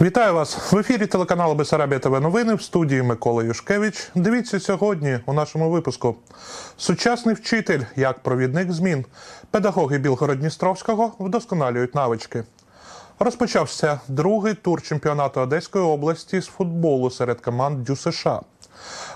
Вітаю вас в ефірі телеканалу Бесарабія ТВ Новини в студії Микола Юшкевич. Дивіться сьогодні у нашому випуску. Сучасний вчитель як провідник змін. Педагоги Білгород-Дністровського вдосконалюють навички. Розпочався другий тур чемпіонату Одеської області з футболу серед команд Дю США.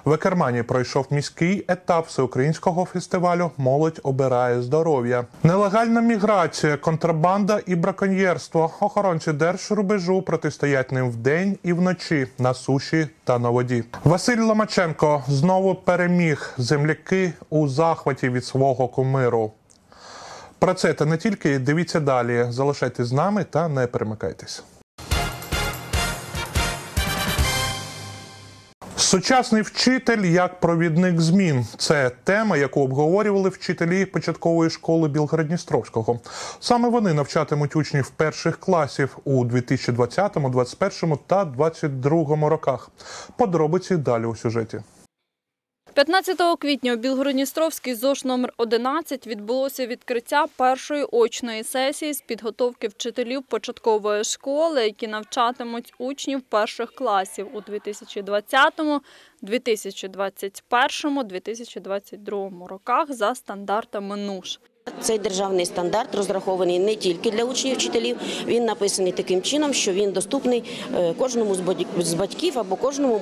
В Екермані пройшов міський етап всеукраїнського фестивалю Молодь обирає здоров'я. Нелегальна міграція, контрабанда і браконьєрство. Охоронці держрубежу протистоять ним вдень і вночі на суші та на воді. Василь Ломаченко знову переміг земляки у захваті від свого кумиру. Про це та не тільки дивіться далі. Залишайтесь з нами та не перемикайтесь. Сучасний вчитель як провідник змін це тема, яку обговорювали вчителі початкової школи Білгород-Дністровського. Саме вони навчатимуть учнів перших класів у 2020, 2021 та 2022 роках. Подробиці далі у сюжеті. 15 квітня у Білгородністровській ЗОШ номер 11 відбулося відкриття першої очної сесії з підготовки вчителів початкової школи, які навчатимуть учнів перших класів у 2020, 2021, 2022 роках за стандартами НУШ. Цей державний стандарт розрахований не тільки для учнів вчителів. Він написаний таким чином, що він доступний е, кожному з батьків- або кожному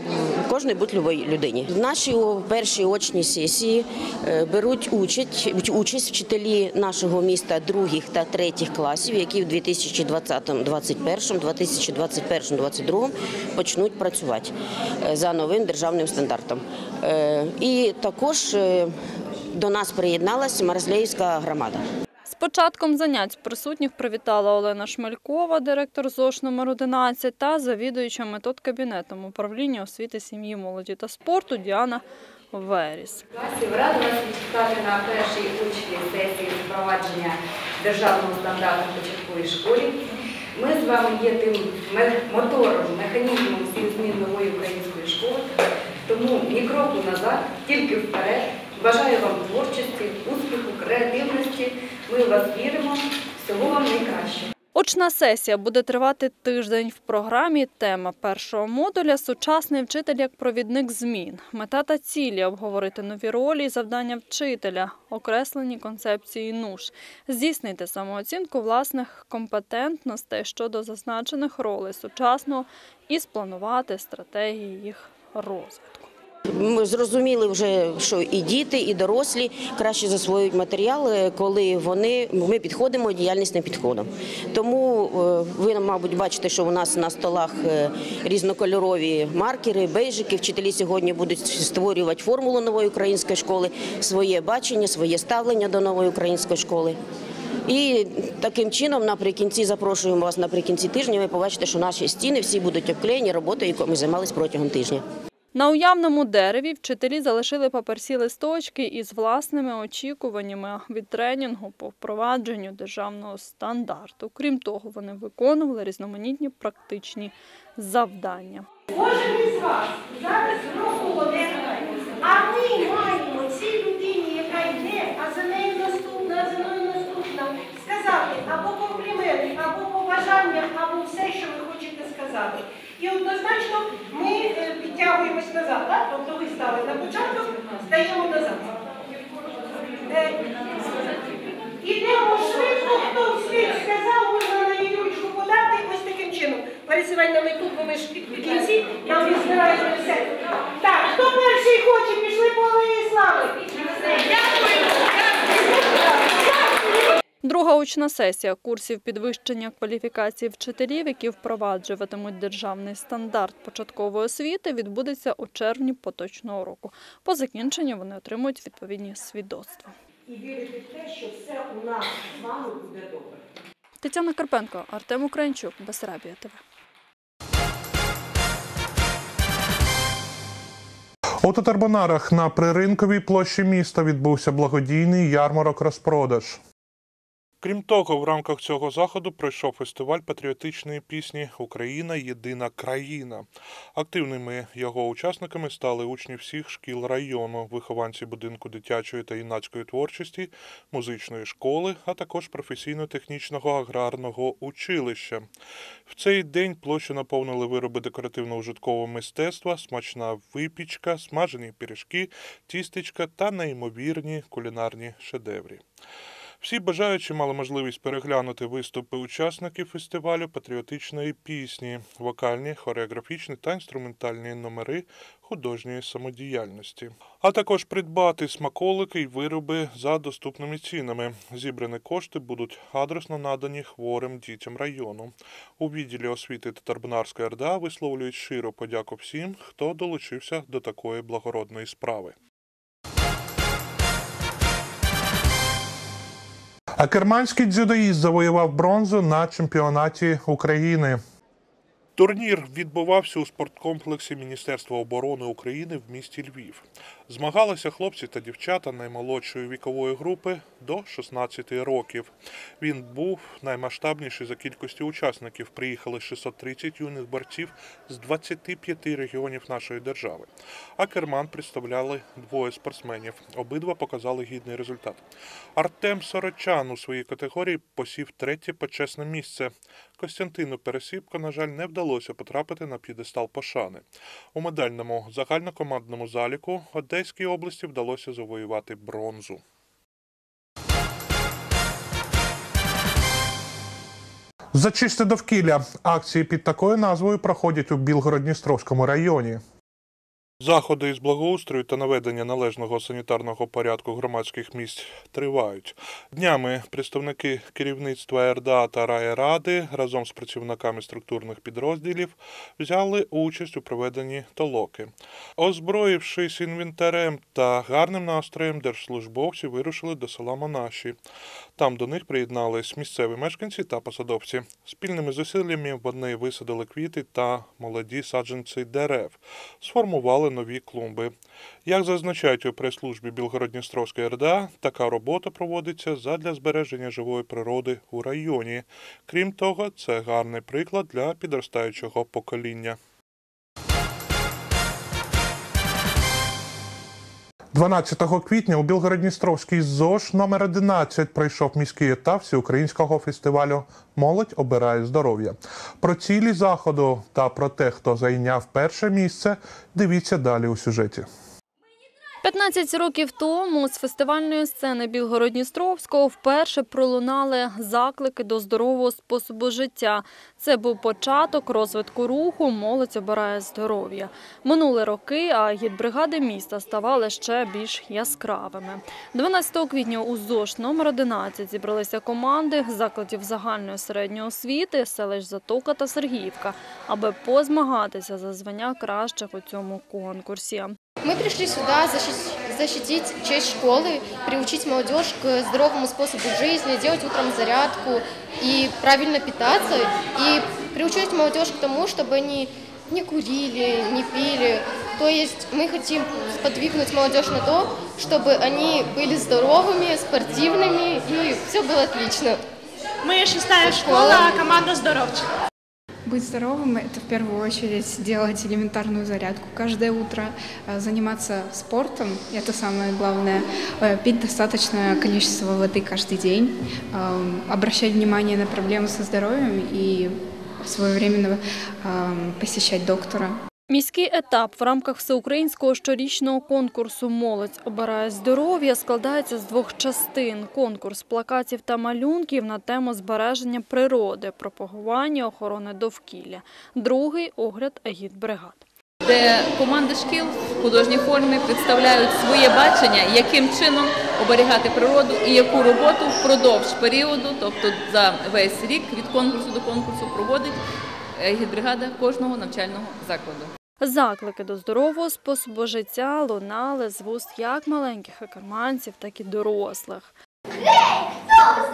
кожній будь-любої людині. В нашій першій очній сесії е, беруть участь участь вчителі нашого міста других та третіх класів, які в 2020, 2021, 2021, 2022 почнуть працювати е, за новим державним стандартом. І також до нас приєдналася Марзлеївська громада. З початком занять присутніх привітала Олена Шмелькова, директор ЗОШ номер 11 та завідуюча методкабінетом управління освіти, сім'ї, молоді та спорту Діана Веріс. Рада вас вітати на першій учній сесії запровадження державного стандарту в початковій школі. Ми з вами є тим мотором, механізмом всіх змін нової української школи. Тому ні кроку назад, тільки вперед. Бажаю вам творчості, успіху, креативності. Ми в вас віримо. Всього вам найкращого. Очна сесія буде тривати тиждень в програмі. Тема першого модуля сучасний вчитель як провідник змін. Мета та цілі обговорити нові ролі і завдання вчителя, окреслені концепції НУШ, здійснити самооцінку власних компетентностей щодо зазначених ролей сучасного і спланувати стратегії їх розвитку. Ми зрозуміли вже, що і діти, і дорослі краще засвоюють матеріал, е, коли вони ми підходимо діяльнісним підходом. Тому е, ви, мабуть, бачите, що у нас на столах е, різнокольорові маркери, бейжики. Вчителі сьогодні будуть створювати формулу нової української школи, своє бачення, своє ставлення до нової української школи. І таким чином, наприкінці, запрошуємо вас наприкінці тижня. Ви побачите, що наші стіни всі будуть обклеєні роботою, якою ми займалися протягом тижня. На уявному дереві вчителі залишили паперсі листочки із власними очікуваннями від тренінгу по впровадженню державного стандарту. Крім того, вони виконували різноманітні практичні завдання. Кожен із вас зараз проходить, а ми маємо цій людині, яка йде, а за нею наступна, за нею наступна, сказати або компліменти, або побажання, або все, що ви хочете сказати. І однозначно ми е, підтягуємось назад, так? Тобто ви стали на початок, стаємо назад. Е, Ідемо швидко, хто вслід сказав, можна на ручку подати ось таким чином. Пересівай на мету, бо ми ж в кінці, нам відзираємо все. Друга очна сесія курсів підвищення кваліфікації вчителів, які впроваджуватимуть державний стандарт початкової освіти, відбудеться у червні поточного року. По закінченню вони отримують відповідні свідоцтва. І вірити в те, що все у нас з вами буде добре. Тетяна Карпенко, Артем Українчук, Бесарабія ТВ. У Татарбонарах на приринковій площі міста відбувся благодійний ярмарок розпродаж. Крім того, в рамках цього заходу пройшов фестиваль патріотичної пісні Україна єдина країна. Активними його учасниками стали учні всіх шкіл району, вихованці будинку дитячої та юнацької творчості, музичної школи, а також професійно-технічного аграрного училища. В цей день площу наповнили вироби декоративно-ужиткового мистецтва, смачна випічка, смажені пиріжки, тістечка та неймовірні кулінарні шедеврі. Всі бажаючі мали можливість переглянути виступи учасників фестивалю патріотичної пісні, вокальні, хореографічні та інструментальні номери художньої самодіяльності, а також придбати смаколики й вироби за доступними цінами. Зібрані кошти будуть адресно надані хворим дітям району. У відділі освіти Татарбунарської РДА висловлюють щиро подяку всім, хто долучився до такої благородної справи. А керманський дзюдоїст завоював бронзу на чемпіонаті України. Турнір відбувався у спорткомплексі Міністерства оборони України в місті Львів. Змагалися хлопці та дівчата наймолодшої вікової групи до 16 років. Він був наймасштабніший за кількістю учасників. Приїхали 630 юних борців з 25 регіонів нашої держави. А керман представляли двоє спортсменів. Обидва показали гідний результат. Артем Сорочан у своїй категорії посів третє почесне місце. Костянтину Пересіпко, на жаль, не вдалося потрапити на п'єдестал пошани. У медальному загальнокомандному заліку Одеській області вдалося завоювати бронзу. Зачисти довкілля. Акції під такою назвою проходять у Білгород-Дністровському районі. Заходи із благоустрою та наведення належного санітарного порядку громадських місць тривають. Днями представники керівництва РДА та райради разом з працівниками структурних підрозділів взяли участь у проведенні толоки. Озброївшись інвентарем та гарним настроєм, держслужбовці вирушили до села Монаші. Там до них приєднались місцеві мешканці та посадовці. Спільними зусиллями вони висадили квіти та молоді саджанці дерев, сформували нові клумби. Як зазначають у прес-службі Білгород-Дністровської РДА, така робота проводиться задля збереження живої природи у районі. Крім того, це гарний приклад для підростаючого покоління. 12 квітня у Білгородністровській ЗОЖ номер 11 пройшов міський етап всеукраїнського фестивалю Молодь обирає здоров'я. Про цілі заходу та про те, хто зайняв перше місце, дивіться далі у сюжеті. 15 років тому з фестивальної сцени Білгород-Дністровського вперше пролунали заклики до здорового способу життя. Це був початок розвитку руху «Молодь обирає здоров'я». Минули роки, а гідбригади міста ставали ще більш яскравими. 12 квітня у ЗОЖ номер 11 зібралися команди закладів загальної середньої освіти, селищ Затока та Сергіївка, аби позмагатися за звання кращих у цьому конкурсі. Мы пришли сюда защитить, защитить честь школы, приучить молодежь к здоровому способу жизни, делать утром зарядку и правильно питаться, и приучить молодежь к тому, чтобы они не курили, не пили. То есть мы хотим сподвигнуть молодежь на то, чтобы они были здоровыми, спортивными, и все было отлично. Мы шестая школа, команда здоровчик. Быть здоровым – это в первую очередь делать элементарную зарядку каждое утро, э, заниматься спортом – это самое главное, э, пить достаточное количество воды каждый день, э, обращать внимание на проблемы со здоровьем и своевременно э, посещать доктора. Міський етап в рамках всеукраїнського щорічного конкурсу Молодь обирає здоров'я складається з двох частин: конкурс плакатів та малюнків на тему збереження природи, пропагування охорони довкілля. Другий огляд агітбригад. де команди шкіл в художній формі представляють своє бачення, яким чином оберігати природу і яку роботу впродовж періоду, тобто за весь рік від конкурсу до конкурсу, проводить е, гідбригада кожного навчального закладу. Заклики до здорового способу життя лунали з вуст як маленьких акарманців, так і дорослих. Гей, хто в?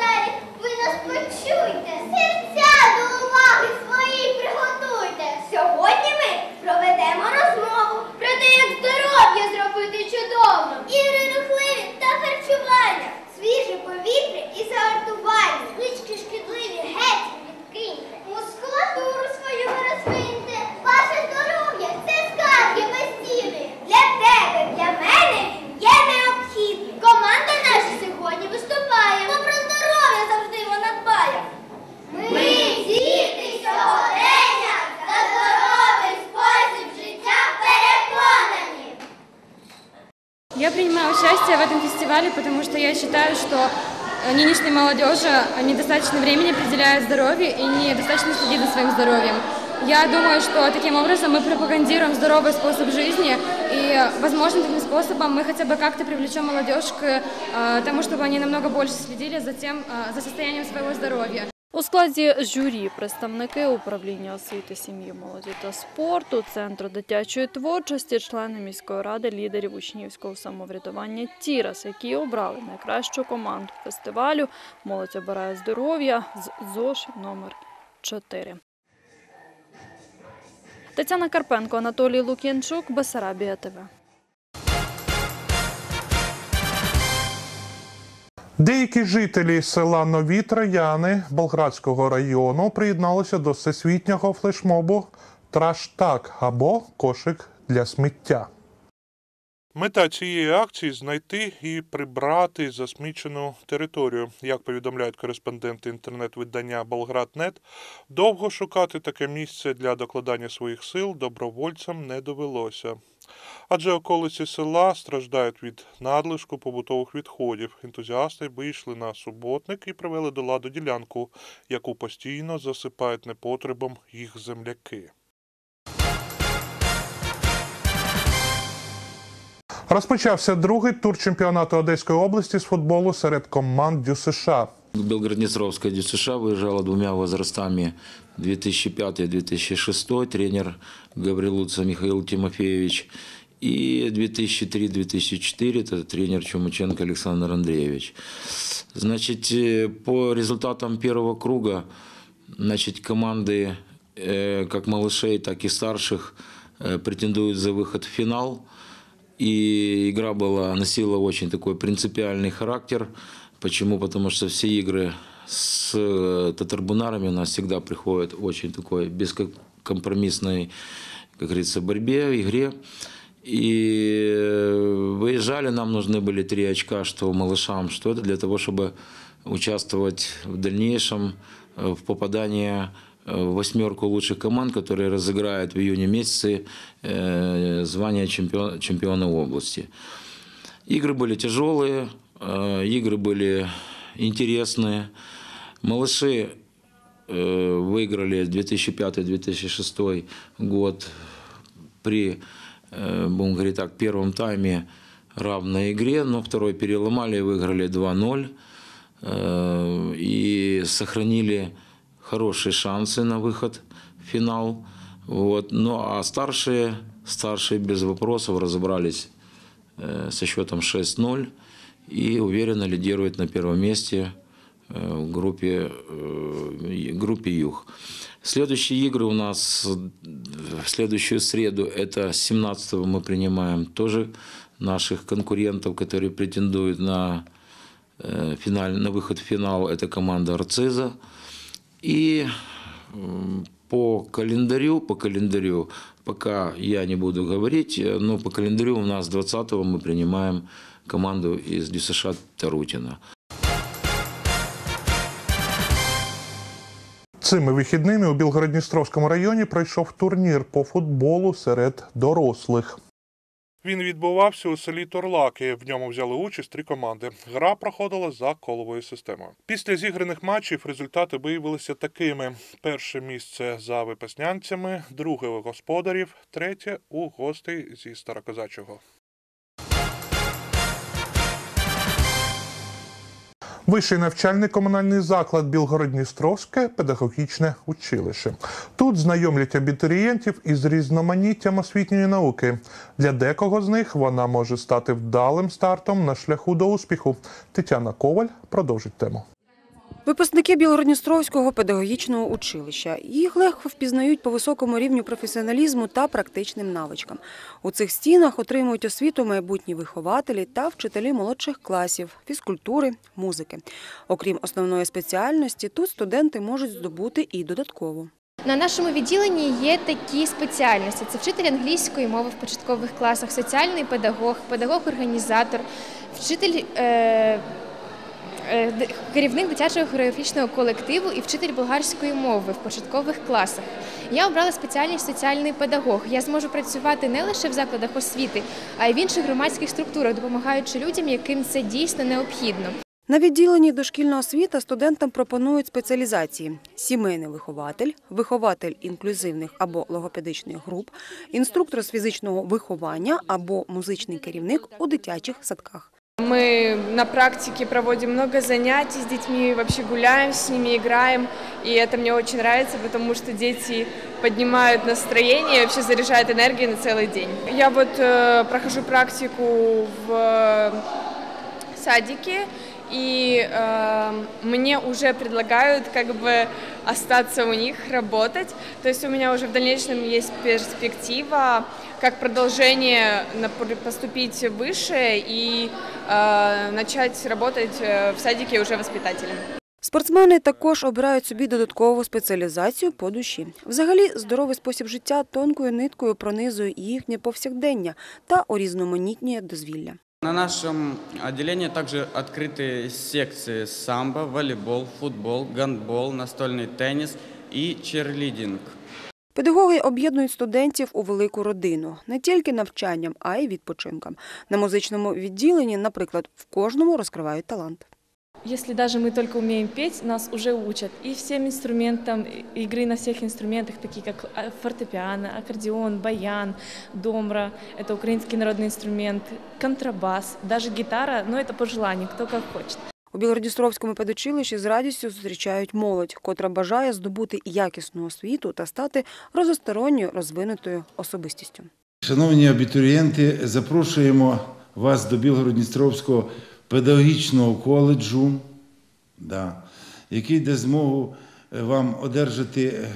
Ви нас почуйте! Серця до уваги своїй приготуйте! Сьогодні ми проведемо розмову про те, як здоров'я зробити чудово, і рухливі та харчування, свіже повітря і загартування, звички шкідливі, геть відкиньте, мускулатуру свою розвиньте. Что я считаю, что э, нынешней молодежи недостаточно времени определяет здоровье и недостаточно следит за своим здоровьем. Я думаю, что таким образом мы пропагандируем здоровый способ жизни, и, возможно, таким способом мы хотя бы как-то привлечем молодежь к э, тому, чтобы они намного больше следили за тем, э, за состоянием своего здоровья. Складі журі представники управління освіти, сім'ї, молоді та спорту, центру дитячої творчості, члени міської ради, лідерів учнівського самоврядування Тірас, які обрали найкращу команду фестивалю. Молодь обирає здоров'я з ЗОШ номер 4. Тетяна Карпенко, Анатолій Лук'янчук, Бесарабія ТВ. Деякі жителі села Нові Трояни Болградського району приєдналися до всесвітнього флешмобу Траштак або кошик для сміття. Мета цієї акції знайти і прибрати засмічену територію. Як повідомляють кореспонденти інтернет-видання Болграднет, довго шукати таке місце для докладання своїх сил добровольцям не довелося. Адже околиці села страждають від надлишку побутових відходів. Ентузіасти вийшли на суботник і привели до ладу ділянку, яку постійно засипають непотребом їх земляки. Розпочався другий тур чемпіонату Одеської області з футболу серед команд ДЮСШ. Белгороднестровская ДЮСШ выезжала двумя возрастами 2005-2006, тренер Гаврилуца Михаил Тимофеевич, и 2003-2004, это тренер Чумаченко Александр Андреевич. Значит, э, по результатам первого круга, значит, команды э, как малышей, так и старших э, претендуют за выход в финал. И игра была, носила очень такой принципиальный характер. Почему? Потому что все игры с э, татарбунарами у нас всегда приходят очень такой бескомпромиссной, как говорится, борьбе, игре. И э, выезжали, нам нужны были три очка, что малышам, что это для того, чтобы участвовать в дальнейшем э, в попадании в восьмерку лучших команд, которые разыграют в июне месяце звание чемпион- чемпиона области. Игры были тяжелые, игры были интересные. Малыши э, выиграли 2005-2006 год при, э, будем говорить так, первом тайме равной игре, но второй переломали выиграли 2-0 э, и сохранили хорошие шансы на выход в финал. Вот. Ну а старшие, старшие без вопросов разобрались э, со счетом 6-0 и уверенно лидирует на первом месте э, в группе, э, группе Юг. Следующие игры у нас в следующую среду, это 17 мы принимаем тоже наших конкурентов, которые претендуют на, э, финаль, на выход в финал. Это команда Арциза. И по календарю, по календарю, пока я не буду говорить, но по календарю у нас 20-го мы принимаем команду из ДЮСШ Тарутина. Цими вихідними у Білгородністровському районі пройшов турнір по футболу серед дорослих. Він відбувався у селі Торлаки. В ньому взяли участь три команди. Гра проходила за коловою системою. Після зіграних матчів результати виявилися такими: перше місце за випаснянцями, друге у господарів, третє у гостей зі Старокозачого. Вищий навчальний комунальний заклад Білгород-Дністровське педагогічне училище. Тут знайомлять абітурієнтів із різноманіттям освітньої науки. Для декого з них вона може стати вдалим стартом на шляху до успіху. Тетяна Коваль продовжить тему. Випускники Білгородністровського педагогічного училища. Їх легко впізнають по високому рівню професіоналізму та практичним навичкам. У цих стінах отримують освіту майбутні вихователі та вчителі молодших класів, фізкультури, музики. Окрім основної спеціальності, тут студенти можуть здобути і додаткову. На нашому відділенні є такі спеціальності: це вчитель англійської мови в початкових класах, соціальний педагог, педагог-організатор, вчитель е, Керівник дитячого хореографічного колективу і вчитель болгарської мови в початкових класах. Я обрала спеціальність соціальний педагог. Я зможу працювати не лише в закладах освіти, а й в інших громадських структурах, допомагаючи людям, яким це дійсно необхідно. На відділенні дошкільна освіта студентам пропонують спеціалізації: сімейний вихователь, вихователь інклюзивних або логопедичних груп, інструктор з фізичного виховання або музичний керівник у дитячих садках. Мы на практике проводим много занятий с детьми, вообще гуляем с ними, играем, и это мне очень нравится, потому что дети поднимают настроение вообще заряжают энергией на целый день. Я вот э, прохожу практику в э, садике, и э, мне уже предлагают как бы остаться у них, работать. То есть у меня уже в дальнейшем есть перспектива как продолжение напр- поступить выше и э, начать работать э, в садике уже воспитателем. Спортсмени також обирають собі додаткову спеціалізацію по душі. Взагалі, здоровий спосіб життя тонкою ниткою пронизує їхнє повсякдення та урізноманітнює дозвілля. На нашем отделении также открыты секции самбо, волейбол, футбол, гандбол, настольный теннис и черлидинг. Педагоги об'єднують студентів у велику родину не тільки навчанням, а й відпочинком. На музичному відділенні, наприклад, в кожному розкривають талант. Если даже мы только умеем петь, нас уже учат и всем инструментам и- игры на всех инструментах, такие как а, фортепиано, аккордеон, баян, домра, это украинский народный инструмент, контрабас, даже гитара, но это по желанию, кто как хочет. У Білгородністровському педучилищі з радістю зустрічають молодь, котра бажає здобути якісну освіту та стати розосторонньою розвинутою особистістю. Шановні абітурієнти, запрошуємо вас до Білгород-Дністровського педагогічного коледжу, який дасть змогу е, вам одержати е,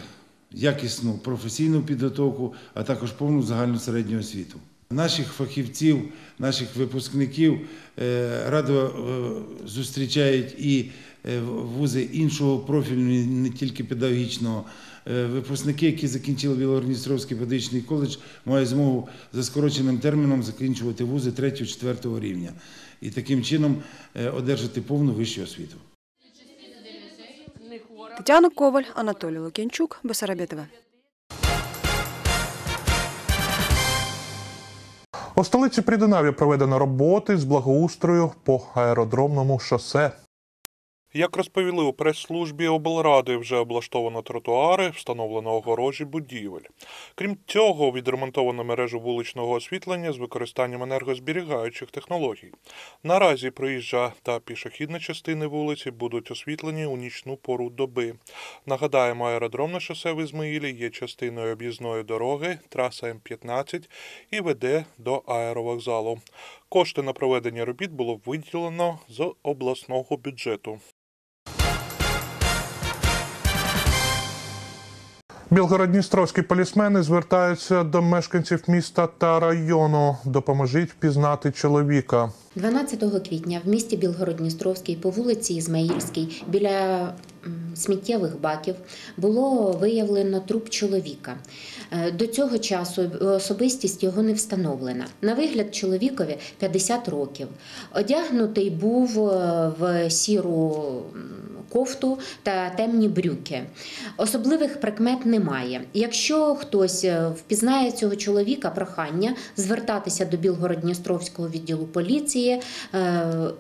якісну професійну підготовку, а також повну загальну середню освіту. Наших фахівців, наших випускників е, радо е, зустрічають і е, вузи іншого профілю, не тільки педагогічного. Випускники, які закінчили Білгород-Дністровський педагогічний коледж, мають змогу за скороченим терміном закінчувати вузи 3-4 рівня і таким чином одержати повну вищу освіту. Тетяна Коваль, Анатолій Лук'янчук, Бесарабія У столиці Придунав'я проведено роботи з благоустрою по аеродромному шосе. Як розповіли у прес-службі облради, вже облаштовано тротуари, встановлено огорожі будівель. Крім цього, відремонтовано мережу вуличного освітлення з використанням енергозберігаючих технологій. Наразі проїжджа та пішохідна частини вулиці будуть освітлені у нічну пору доби. Нагадаємо, аеродромне шосе в Ізмаїлі є частиною об'їзної дороги, траса М15 і веде до аеровокзалу. Кошти на проведення робіт було виділено з обласного бюджету. Білгород-Дністровські полісмени звертаються до мешканців міста та району. Допоможіть впізнати чоловіка. 12 квітня в місті Білгород-Дністровський по вулиці Ізмаїльській біля сміттєвих баків було виявлено труп чоловіка. Е, До цього часу особистість його не встановлена. На вигляд чоловікові 50 років. Одягнутий був е, в сіру кофту та темні брюки. Особливих прикмет немає. Якщо хтось е, впізнає цього чоловіка, прохання звертатися до Білгород-Дністровського відділу поліції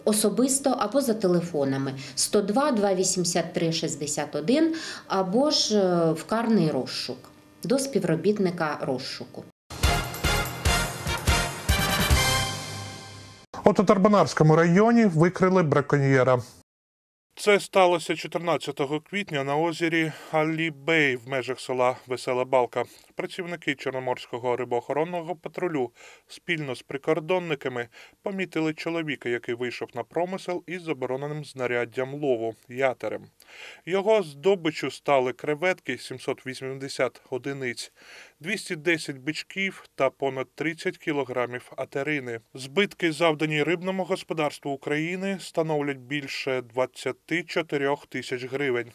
особисто або за телефонами 102 283 61 або ж е, в карний розшук до співробітника розшуку. У Татарбанарському районі викрили браконьєра. Це сталося 14 квітня на озері Алібей в межах села Весела Балка. Працівники Чорноморського рибоохоронного патрулю спільно з прикордонниками помітили чоловіка, який вийшов на промисел із забороненим знаряддям лову ятерем. Його здобичу стали креветки 780 одиниць, 210 бичків та понад 30 кілограмів атерини. Збитки, завдані рибному господарству України, становлять більше 24 тисяч гривень.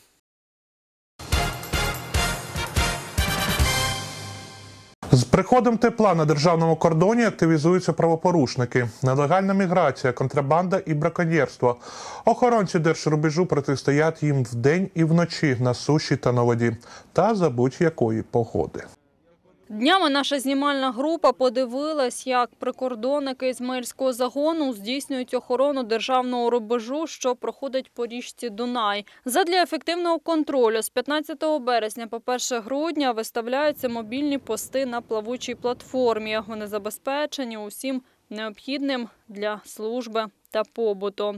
Приходом тепла на державному кордоні активізуються правопорушники, нелегальна міграція, контрабанда і браконьєрство. Охоронці держрубежу протистоять їм вдень і вночі на суші та на воді, та за будь-якої погоди. Днями наша знімальна група подивилась, як прикордонники Ізмаїльського загону здійснюють охорону державного рубежу, що проходить по річці Дунай. Задля ефективного контролю з 15 березня по 1 грудня виставляються мобільні пости на плавучій платформі. Вони забезпечені усім необхідним для служби та побуту.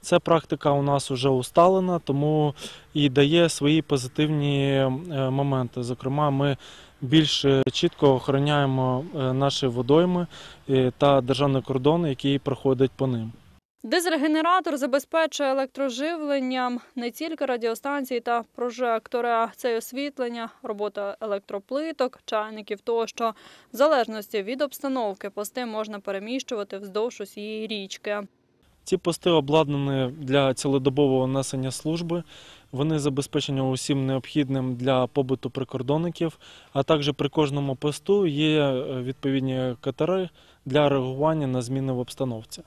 Ця практика у нас вже усталена, тому і дає свої позитивні е, моменти. Зокрема, ми більш е, чітко охороняємо е, наші водойми е, та державний кордон, який проходить по ним. Дизель-генератор забезпечує електроживленням не тільки радіостанції та прожектори, а це й освітлення, робота електроплиток, чайників тощо. В залежності від обстановки пости можна переміщувати вздовж усієї річки. Ці пости обладнані для цілодобового несення служби. Вони забезпечені усім необхідним для побуту прикордонників, а також при кожному посту є е, відповідні катери для реагування на зміни в обстановці.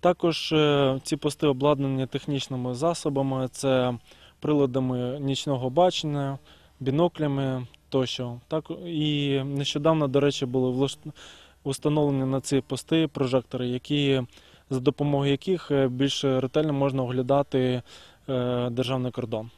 Також е, ці пости обладнані технічними засобами, це приладами нічного бачення, біноклями тощо. Так, і нещодавно, до речі, були установлені на ці пости прожектори, які, за допомогою яких е, більш ретельно можна оглядати е, державний кордон.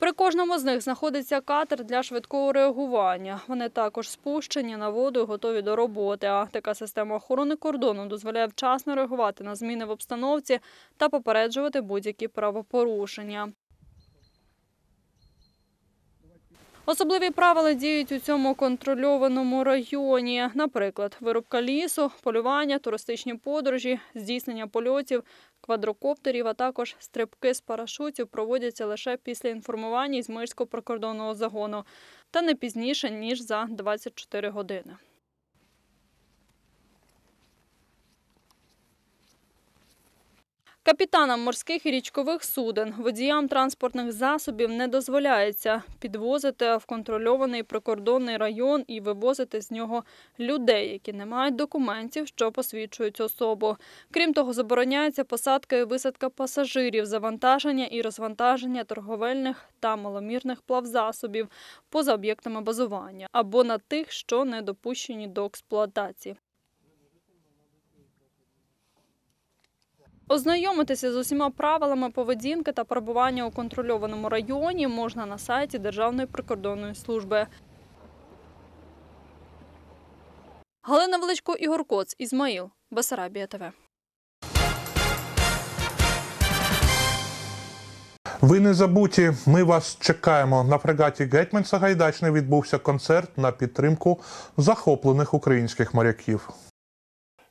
При кожному з них знаходиться катер для швидкого реагування. Вони також спущені на воду і готові до роботи. А така система охорони кордону дозволяє вчасно реагувати на зміни в обстановці та попереджувати будь-які правопорушення. Особливі правила діють у цьому контрольованому районі. Наприклад, вирубка лісу, полювання, туристичні подорожі, здійснення польотів, квадрокоптерів, а також стрибки з парашутів проводяться лише після інформування із Мирського прикордонного загону та не пізніше, ніж за 24 години. Капітанам морських і річкових суден, водіям транспортних засобів не дозволяється підвозити в контрольований прикордонний район і вивозити з нього людей, які не мають документів, що посвідчують особу. Крім того, забороняється посадка і висадка пасажирів, завантаження і розвантаження торговельних та маломірних плавзасобів поза об'єктами базування або на тих, що не допущені до експлуатації. Ознайомитися з усіма правилами поведінки та перебування у контрольованому районі можна на сайті Державної прикордонної служби. Галина Величко, Ігор Коц, Ізмаїл, Басарабія ТВ. Ви не забуті, ми вас чекаємо. На фрегаті Гетьман Сагайдачний відбувся концерт на підтримку захоплених українських моряків.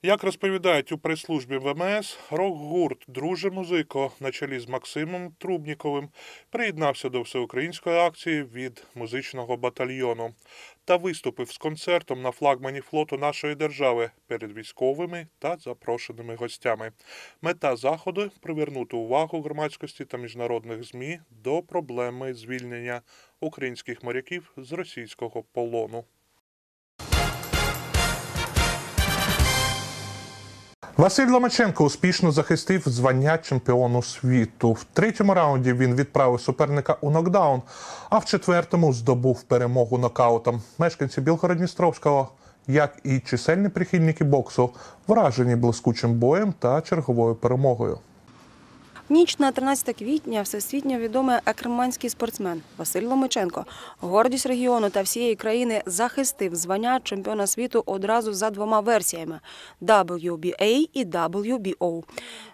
Як розповідають у прес-службі ВМС, рок-гурт Друже музико на чолі з Максимом Трубніковим приєднався до всеукраїнської акції від музичного батальйону та виступив з концертом на флагмані флоту нашої держави перед військовими та запрошеними гостями. Мета заходу привернути увагу громадськості та міжнародних ЗМІ до проблеми звільнення українських моряків з російського полону. Василь Ломаченко успішно захистив звання чемпіону світу. В третьому раунді він відправив суперника у нокдаун, а в четвертому здобув перемогу нокаутом. Мешканці Білгород-Дністровського, як і чисельні прихильники боксу, вражені блискучим боєм та черговою перемогою. Ніч на 13 квітня всесвітньо відомий екреманський спортсмен Василь Ломиченко, гордість регіону та всієї країни, захистив звання чемпіона світу одразу за двома версіями WBA і WBO.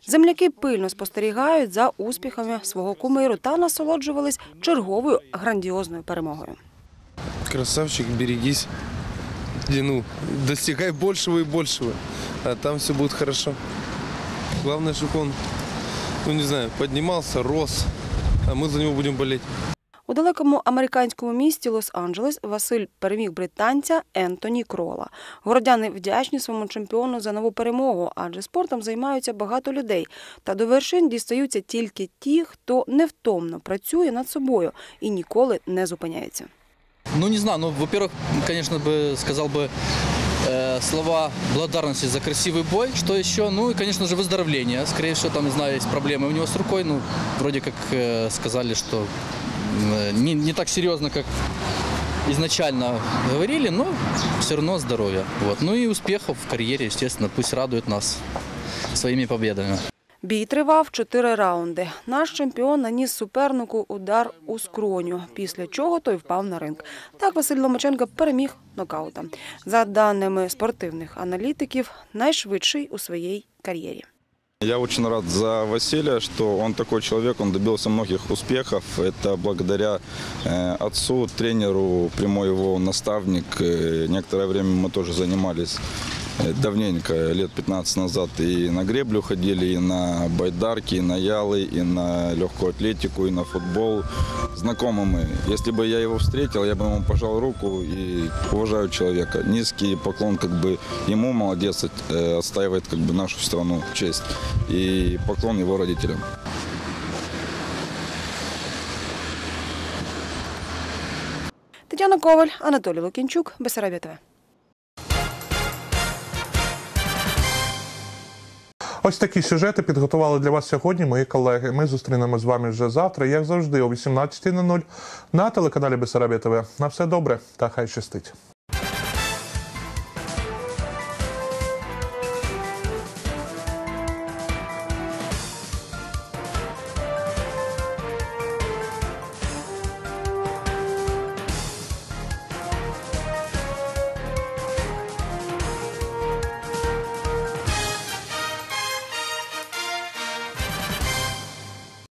Земляки пильно спостерігають за успіхами свого кумиру та насолоджувались черговою грандіозною перемогою. Красавчик, берегись. И, ну, достигай большего и большего. А там все будет хорошо. Главное, чтобы он, ну не знаю, поднимался, рос. А мы за него будем болеть. У далекому американському місті Лос-Анджелес Василь переміг британця Ентоні Крола. Городяни вдячні своєму чемпіону за нову перемогу, адже спортом займаються багато людей. Та до вершин дістаються тільки ті, хто невтомно працює над собою і ніколи не зупиняється. Ну, не знаю, ну, во-первых, конечно, бы сказал бы э, слова благодарности за красивый бой. Что еще? Ну и, конечно же, выздоровление. Скорее всего, там, не знаю, есть проблемы у него с рукой. Ну, вроде как э, сказали, что э, не, не так серьезно, как изначально говорили, но все равно здоровье. Вот. Ну и успехов в карьере, естественно, пусть радует нас своими победами. Бій тривав чотири раунди. Наш чемпіон наніс супернику удар у скроню, після чого той впав на ринг. Так Василь Ломаченко переміг нокаутом. За даними спортивних аналітиків, найшвидший у своїй кар'єрі. Я очень рад за Василия, что он такой человек, он добился многих успехов. Это благодаря э, отцу, тренеру, прямой его наставник. Э, некоторое время мы тоже занимались э, давненько, лет 15 назад, и на греблю ходили, и на байдарки, и на ялы, и на легкую атлетику, и на футбол. Знакомы мы. Если бы я его встретил, я бы ему пожал руку и уважаю человека. Низкий поклон как бы ему, молодец, отстаивает как бы нашу страну, честь. И поклон его родителям. Тетяна Коваль, Анатолій Лукінчук, Бесарабія ТВ. Ось такі сюжети підготували для вас сьогодні мої колеги. Ми зустрінемось з вами вже завтра, як завжди, о 18.00 на телеканалі Бесарабія ТВ. На все добре та хай щастить.